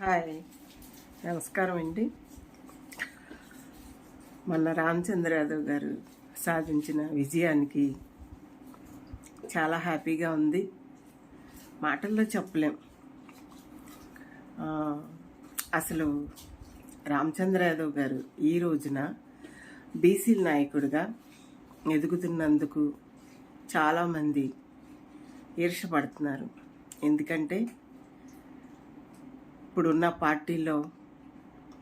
Hi. నమస్కారం అండి మొన్న రామచంద్ర యాదవ్ గారు సాధించిన విజయానికి చాలా హ్యాపీగా ఉంది. మాటల్లో చెప్పలేం. అసలు రామచంద్ర యాదవ్ గారు ఈ రోజున బీసీ నాయకుడిగా ఎదుగుతున్నందుకు చాలామంది ఈర్షపడుతున్నారు. ఎందుకంటే ఇప్పుడున్న పార్టీలో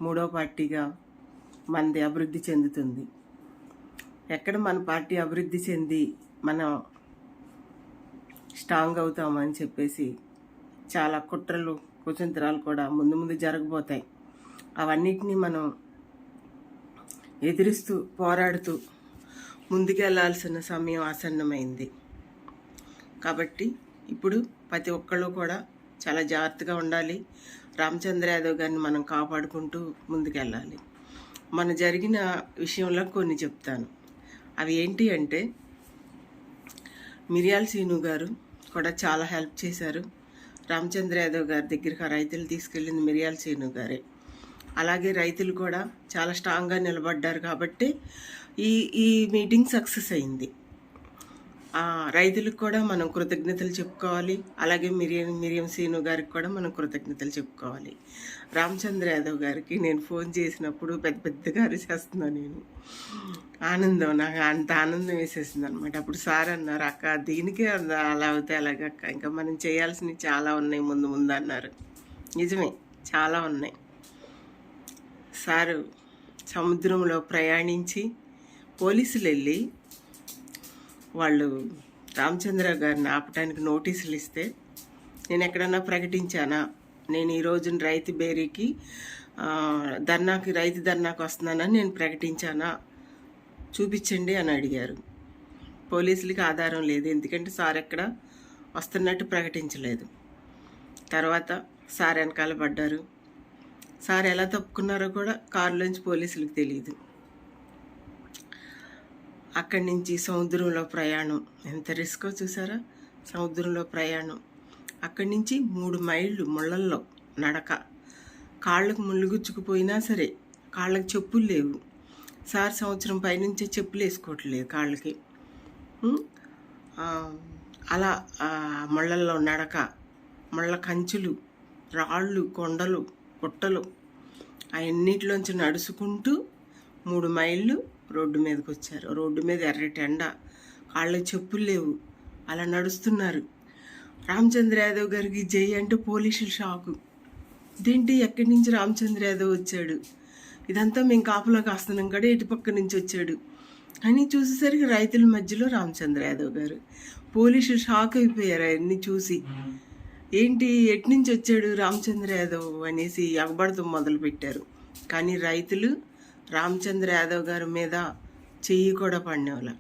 మూడో పార్టీగా మనది అభివృద్ధి చెందుతుంది. ఎక్కడ మన పార్టీ అభివృద్ధి చెంది మనం స్ట్రాంగ్ అవుతామని చెప్పేసి చాలా కుట్రలు కుతంత్రాలు కూడా ముందు ముందు జరగబోతాయి. అవన్నిటినీ మనం ఎదిరిస్తూ పోరాడుతూ ముందుకెళ్ళాల్సిన సమయం ఆసన్నమైంది. కాబట్టి ఇప్పుడు ప్రతి ఒక్కళ్ళు కూడా చాలా జాగ్రత్తగా ఉండాలి. రామచంద్ర యాదవ్ గారిని మనం కాపాడుకుంటూ ముందుకెళ్ళాలి. మన జరిగిన విషయంలో కొన్ని చెప్తాను. అవి ఏంటి అంటే మిరియాల సీను గారు కూడా చాలా హెల్ప్ చేశారు. రామచంద్ర యాదవ్ గారి దగ్గరికి రైతులు తీసుకెళ్ళింది మిరియాల సీను గారే. అలాగే రైతులు కూడా చాలా స్ట్రాంగ్గా నిలబడ్డారు కాబట్టి ఈ ఈ మీటింగ్ సక్సెస్ అయింది. రైతులకు కూడా మనం కృతజ్ఞతలు చెప్పుకోవాలి. అలాగే మిరియం మిరియం సీను గారికి కూడా మనం కృతజ్ఞతలు చెప్పుకోవాలి. రామచంద్ర యాదవ్ గారికి నేను ఫోన్ చేసినప్పుడు పెద్ద పెద్దగా అరిచేస్తున్నాను నేను. ఆనందం నాకు అంత ఆనందం వేసేసింది అనమాట అప్పుడు సార్ అన్నారు అక్క దీనికే అంద- అలా అవుతే అలాగక్క ఇంకా మనం చేయాల్సినవి చాలా ఉన్నాయి ముందు ముందు అన్నారు. నిజమే చాలా ఉన్నాయి. సారు సముద్రంలో ప్రయాణించి పోలీసులు వెళ్ళి వాళ్ళు రామచంద్ర గారిని ఆపటానికి నోటీసులు ఇస్తే నేను ఎక్కడన్నా ప్రకటించానా? నేను ఈ రోజున రైతు బేరీకి ధర్నాకి రైతు ధర్నాకి వస్తున్నానని నేను ప్రకటించానా? చూపించండి అని అడిగారు. పోలీసులకి ఆధారం లేదు. ఎందుకంటే సార్ ఎక్కడ వస్తున్నట్టు ప్రకటించలేదు. తర్వాత సార్ వెనకాల పడ్డారు. సార్ ఎలా తప్పుకున్నారో కూడా కారులోంచి పోలీసులకు తెలియదు. అక్కడి నుంచి సముద్రంలో ప్రయాణం. ఎంత రిస్కో చూసారా? సముద్రంలో ప్రయాణం. అక్కడి నుంచి మూడు మైళ్ళు ముళ్ళల్లో నడక. కాళ్ళకు ముళ్ళుగుచ్చుకుపోయినా సరే కాళ్ళకి చెప్పులు లేవు. సార్ సంవత్సరం పైనుంచే చెప్పులు వేసుకోవట్లేదు కాళ్ళకి. అలా ముళ్ళల్లో నడక. ముళ్ళ కంచులు రాళ్ళు కొండలు పుట్టలు అవన్నిటిలోంచి నడుచుకుంటూ మూడు మైళ్ళు రోడ్డు మీదకి వచ్చారు రోడ్డు మీద ఎర్రటి ఎండ కాళ్ళ చెప్పులు లేవు. అలా నడుస్తున్నారు. రామచంద్ర యాదవ్ గారికి జై అంటే పోలీసులు షాకు. ఇదేంటి? ఎక్కడి నుంచి రామచంద్ర యాదవ్ వచ్చాడు? ఇదంతా మేము కాపులా కాస్తున్నాం కూడా ఇటు పక్క నుంచి వచ్చాడు. అని చూసేసరికి రైతుల మధ్యలో రామచంద్ర యాదవ్ గారు పోలీసులు షాక్ అయిపోయారు అవన్నీ చూసి. ఏంటి? ఎటు నుంచి వచ్చాడు రామచంద్ర యాదవ్ అనేసి ఎగబడతం మొదలు పెట్టారు కానీ రైతులు రామచంద్ర యాదవ్ గారి మీద చెయ్యి కూడా పడినవల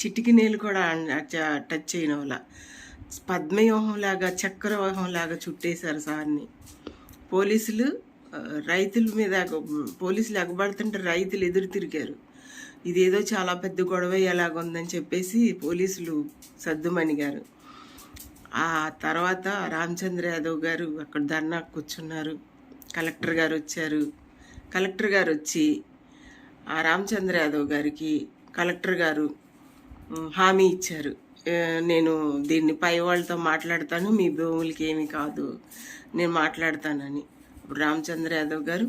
చిటికి నీళ్ళు కూడా టచ్ చేయని వాళ్ళ పద్మవ్యూహం లాగా లాగా చుట్టేశారు సార్ని. పోలీసులు రైతుల మీద పోలీసులు ఎగబడుతుంటే రైతులు ఎదురు తిరిగారు. ఇదేదో చాలా పెద్ద గొడవ ఎలాగుందని చెప్పేసి పోలీసులు సర్దుమణిగారు. ఆ తర్వాత రామచంద్ర యాదవ్ గారు అక్కడ ధర్నా కూర్చున్నారు. కలెక్టర్ గారు వచ్చారు. కలెక్టర్ గారు వచ్చి ఆ రామచంద్ర యాదవ్ గారికి కలెక్టర్ గారు హామీ ఇచ్చారు. నేను దీన్ని పై వాళ్ళతో మాట్లాడతాను మీ భూములకి ఏమీ కాదు నేను మాట్లాడతానని. ఇప్పుడు రామచంద్ర యాదవ్ గారు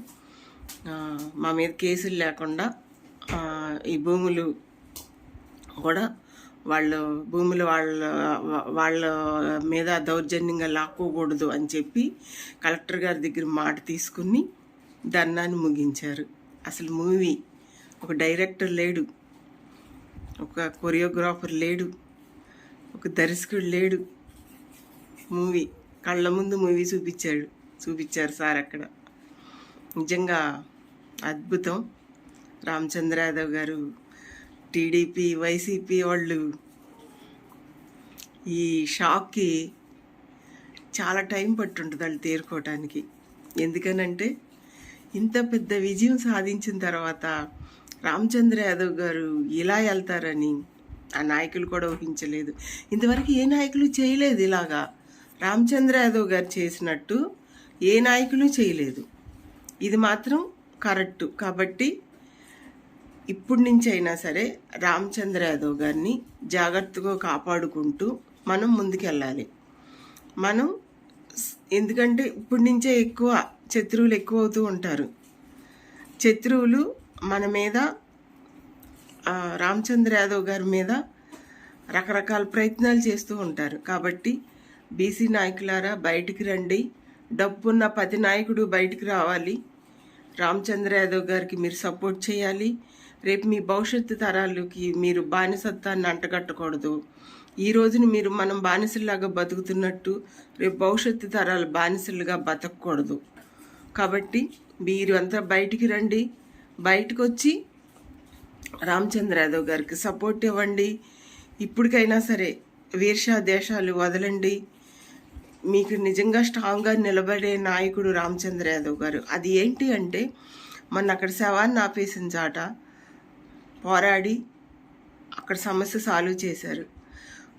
మా మీద కేసులు లేకుండా ఈ భూములు కూడా వాళ్ళు భూములు వాళ్ళ వాళ్ళ మీద దౌర్జన్యంగా లాక్కోకూడదు అని చెప్పి కలెక్టర్ గారి దగ్గర మాట తీసుకుని ధర్నాన్ని ముగించారు. అసలు మూవీ ఒక డైరెక్టర్ లేడు. ఒక కొరియోగ్రాఫర్ లేడు. ఒక దర్శకుడు లేడు. మూవీ కళ్ళ ముందు మూవీ చూపించాడు. చూపించారు సార్ అక్కడ. నిజంగా అద్భుతం. రామచంద్ర యాదవ్ గారు టీడీపీ వైసీపీ వాళ్ళు ఈ షాక్కి చాలా టైం పట్టుంటుంది వాళ్ళు తేరుకోవటానికి. ఎందుకనంటే ఇంత పెద్ద విజయం సాధించిన తర్వాత రామచంద్ర యాదవ్ గారు ఇలా వెళ్తారని ఆ నాయకులు కూడా ఊహించలేదు. ఇంతవరకు ఏ నాయకులు చేయలేదు ఇలాగా. రామచంద్ర యాదవ్ గారు చేసినట్టు ఏ నాయకులు చేయలేదు. ఇది మాత్రం కరెక్ట్. కాబట్టి ఇప్పటి నుంచి అయినా సరే రామచంద్ర యాదవ్ గారిని జాగ్రత్తగా కాపాడుకుంటూ మనం ముందుకెళ్ళాలి. మనం ఎందుకంటే ఇప్పటి నుంచే ఎక్కువ శత్రువులు ఎక్కువ అవుతూ ఉంటారు. శత్రువులు మన మీద రామచంద్ర యాదవ్ గారి మీద రకరకాల ప్రయత్నాలు చేస్తూ ఉంటారు. కాబట్టి బీసీ నాయకులారా బయటికి రండి. డబ్బున్న ప్రతి నాయకుడు బయటికి రావాలి. రామచంద్ర యాదవ్ గారికి మీరు సపోర్ట్ చేయాలి. రేపు మీ భవిష్యత్తు తరాలకి మీరు బానిసత్వాన్ని అంటగట్టకూడదు. ఈ రోజున మీరు మనం బానిసల్లాగా బతుకుతున్నట్టు రేపు భవిష్యత్తు తరాలు బానిసలుగా బతకూడదు కాబట్టి మీరు అంతా బయటికి రండి. బయటకు వచ్చి రామచంద్ర యాదవ్ గారికి సపోర్ట్ ఇవ్వండి. ఇప్పటికైనా సరే వీర్షా దేశాలు వదలండి. మీకు నిజంగా స్ట్రాంగ్గా నిలబడే నాయకుడు రామచంద్ర యాదవ్ గారు. అది ఏంటి అంటే మొన్న అక్కడ శవాన్ని ఆపేసిన చాట పోరాడి అక్కడ సమస్య సాల్వ్ చేశారు.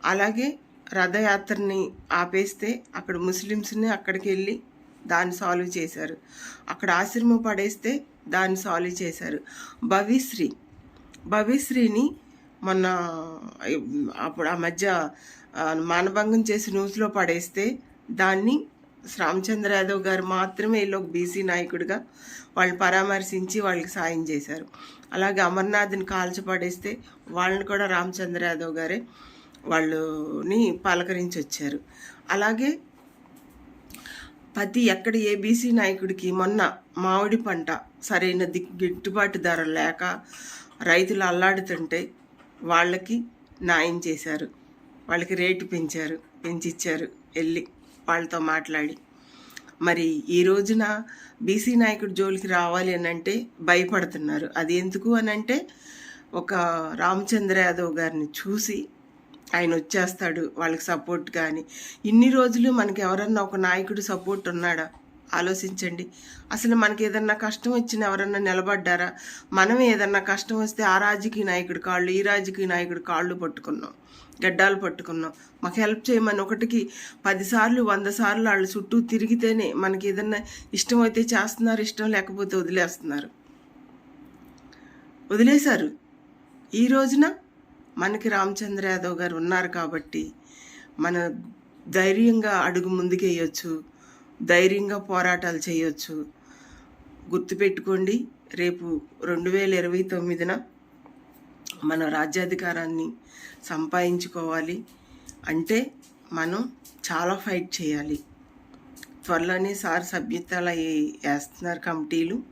అలాగే రథయాత్రని ఆపేస్తే అక్కడ ముస్లిమ్స్ని అక్కడికి వెళ్ళి దాన్ని సాల్వ్ చేశారు. అక్కడ ఆశ్రమం పడేస్తే దాన్ని సాల్వ్ చేశారు. భవిశ్రీ భవిశ్రీని మొన్న అప్పుడు ఆ మధ్య మానభంగం చేసి న్యూస్లో పడేస్తే దాన్ని రామచంద్ర యాదవ్ గారు మాత్రమే వీళ్ళు ఒక బీసీ నాయకుడిగా వాళ్ళు పరామర్శించి వాళ్ళకి సాయం చేశారు. అలాగే అమర్నాథ్ని కాల్చపడేస్తే వాళ్ళని కూడా రామచంద్ర యాదవ్ గారే వాళ్ళని పలకరించి వచ్చారు అలాగే ప్రతి ఎక్కడ ఏబీసీ నాయకుడికి మొన్న మామిడి పంట సరైన దిక్ గిట్టుబాటు ధర లేక రైతులు అల్లాడుతుంటే వాళ్ళకి న్యాయం చేశారు. వాళ్ళకి రేటు పెంచారు పెంచిచ్చారు వెళ్ళి వాళ్ళతో మాట్లాడి. మరి ఈ రోజున బీసీ నాయకుడు జోలికి రావాలి అని అంటే భయపడుతున్నారు. అది ఎందుకు అని అంటే ఒక రామచంద్ర యాదవ్ గారిని చూసి ఆయన వచ్చేస్తాడు వాళ్ళకి సపోర్ట్ కానీ ఇన్ని రోజులు మనకి ఎవరన్నా ఒక నాయకుడు సపోర్ట్ ఉన్నాడా? ఆలోచించండి. అసలు మనకి ఏదన్నా కష్టం వచ్చిన ఎవరన్నా నిలబడ్డారా? మనం ఏదన్నా కష్టం వస్తే ఆ రాజకీయ నాయకుడి కాళ్ళు ఈ రాజకీయ నాయకుడి కాళ్ళు పట్టుకున్నాం గడ్డాలు పట్టుకున్నాం. మాకు హెల్ప్ చేయమని ఒకటికి పదిసార్లు వంద సార్లు వాళ్ళు చుట్టూ తిరిగితేనే మనకి ఏదన్నా అయితే చేస్తున్నారు ఇష్టం లేకపోతే వదిలేస్తున్నారు. వదిలేశారు. ఈ రోజున మనకి రామచంద్ర యాదవ్ గారు ఉన్నారు కాబట్టి మన ధైర్యంగా అడుగు ముందుకేయొచ్చు ధైర్యంగా పోరాటాలు చేయొచ్చు. గుర్తుపెట్టుకోండి రేపు రెండు వేల ఇరవై తొమ్మిదిన మన రాజ్యాధికారాన్ని సంపాదించుకోవాలి. అంటే మనం చాలా ఫైట్ చేయాలి. త్వరలోనే సార్ సభ్యతలు వేస్తున్నారు కమిటీలు.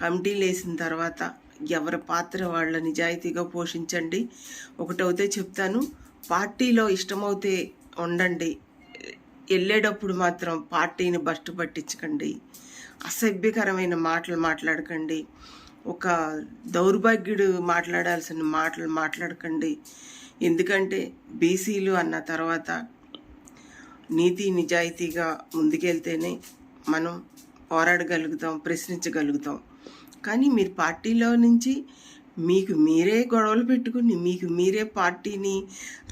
కమిటీలు వేసిన తర్వాత ఎవరి పాత్ర వాళ్ళ నిజాయితీగా పోషించండి. ఒకటైతే చెప్తాను పార్టీలో ఇష్టమవుతే ఉండండి. వెళ్ళేటప్పుడు మాత్రం పార్టీని బస్టు పట్టించకండి. అసభ్యకరమైన మాటలు మాట్లాడకండి. ఒక దౌర్భాగ్యుడు మాట్లాడాల్సిన మాటలు మాట్లాడకండి. ఎందుకంటే బీసీలు అన్న తర్వాత నీతి నిజాయితీగా ముందుకెళ్తేనే మనం పోరాడగలుగుతాం ప్రశ్నించగలుగుతాం. కానీ మీరు పార్టీలో నుంచి మీకు మీరే గొడవలు పెట్టుకుని మీకు మీరే పార్టీని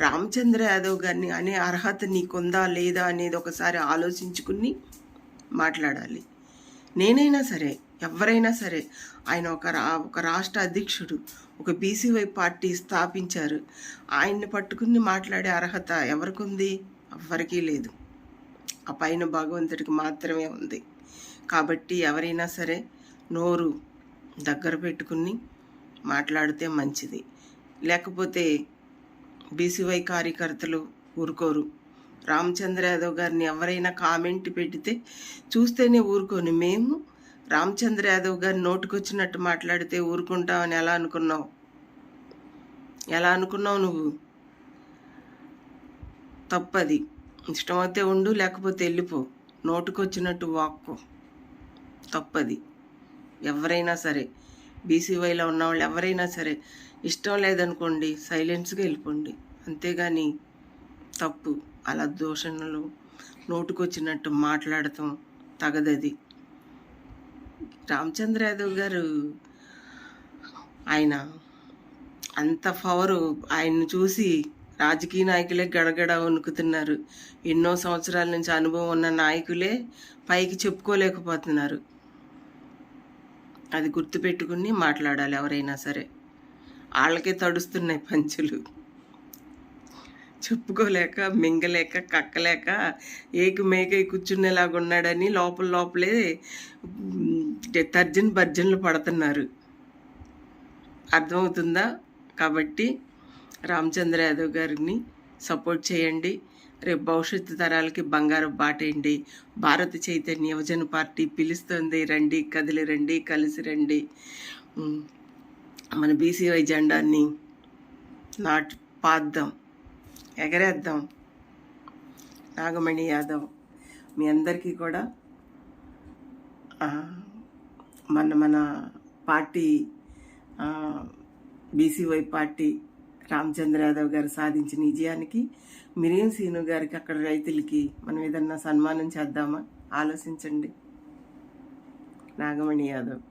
రామచంద్ర యాదవ్ గారిని అనే అర్హత నీకుందా లేదా అనేది ఒకసారి ఆలోచించుకుని మాట్లాడాలి. నేనైనా సరే ఎవరైనా సరే ఆయన ఒక రా ఒక రాష్ట్ర అధ్యక్షుడు ఒక బీసీవై పార్టీ స్థాపించారు. ఆయన్ని పట్టుకుని మాట్లాడే అర్హత ఎవరికి ఉంది ఎవ్వరికీ లేదు. ఆ పైన భగవంతుడికి మాత్రమే ఉంది. కాబట్టి ఎవరైనా సరే నోరు దగ్గర పెట్టుకుని మాట్లాడితే మంచిది. లేకపోతే బీసీవై కార్యకర్తలు ఊరుకోరు. రామచంద్ర యాదవ్ గారిని ఎవరైనా కామెంట్ పెడితే చూస్తేనే ఊరుకోని. మేము రామచంద్ర యాదవ్ గారి నోటుకొచ్చినట్టు మాట్లాడితే ఊరుకుంటామని ఎలా అనుకున్నావు? ఎలా అనుకున్నావు నువ్వు? తప్పది. ఇష్టమైతే ఉండు లేకపోతే వెళ్ళిపో. నోటుకొచ్చినట్టు వాక్కో. తప్పది. ఎవరైనా సరే బీసీవైలో ఉన్న వాళ్ళు ఎవరైనా సరే ఇష్టం లేదనుకోండి సైలెన్స్గా వెళ్ళిపోండి. అంతేగాని తప్పు అలా దూషణలు నోటుకొచ్చినట్టు మాట్లాడటం తగదది. రామచంద్ర యాదవ్ గారు ఆయన అంత పవరు ఆయన్ని చూసి రాజకీయ నాయకులే గడగడ వణుకుతున్నారు. ఎన్నో సంవత్సరాల నుంచి అనుభవం ఉన్న నాయకులే పైకి చెప్పుకోలేకపోతున్నారు. అది గుర్తుపెట్టుకుని మాట్లాడాలి ఎవరైనా సరే. వాళ్ళకే తడుస్తున్నాయి పంచులు. చెప్పుకోలేక మింగలేక కక్కలేక ఏకి మేకై కూర్చునేలాగా ఉన్నాడని లోపల లోపలే తర్జన తర్జన్ భర్జనలు పడుతున్నారు. అర్థమవుతుందా? కాబట్టి రామచంద్ర యాదవ్ గారిని సపోర్ట్ చేయండి. రేపు భవిష్యత్తు తరాలకి బంగారు బాటేయండి. భారత చైతన్య యువజన పార్టీ పిలుస్తుంది. రండి కదిలి రండి కలిసి రండి. మన బీసీవై జెండాన్ని నాటు పాద్దాం ఎగరేద్దాం. నాగమణి యాదవ్ మీ అందరికీ కూడా మన మన party BCY party Ramachandra Yadav garu సాధించిన విజయానికి మిరియం సీను గారికి అక్కడ రైతులకి మనం ఏదన్నా సన్మానం చేద్దామా? ఆలోచించండి. నాగమణి యాదవ్.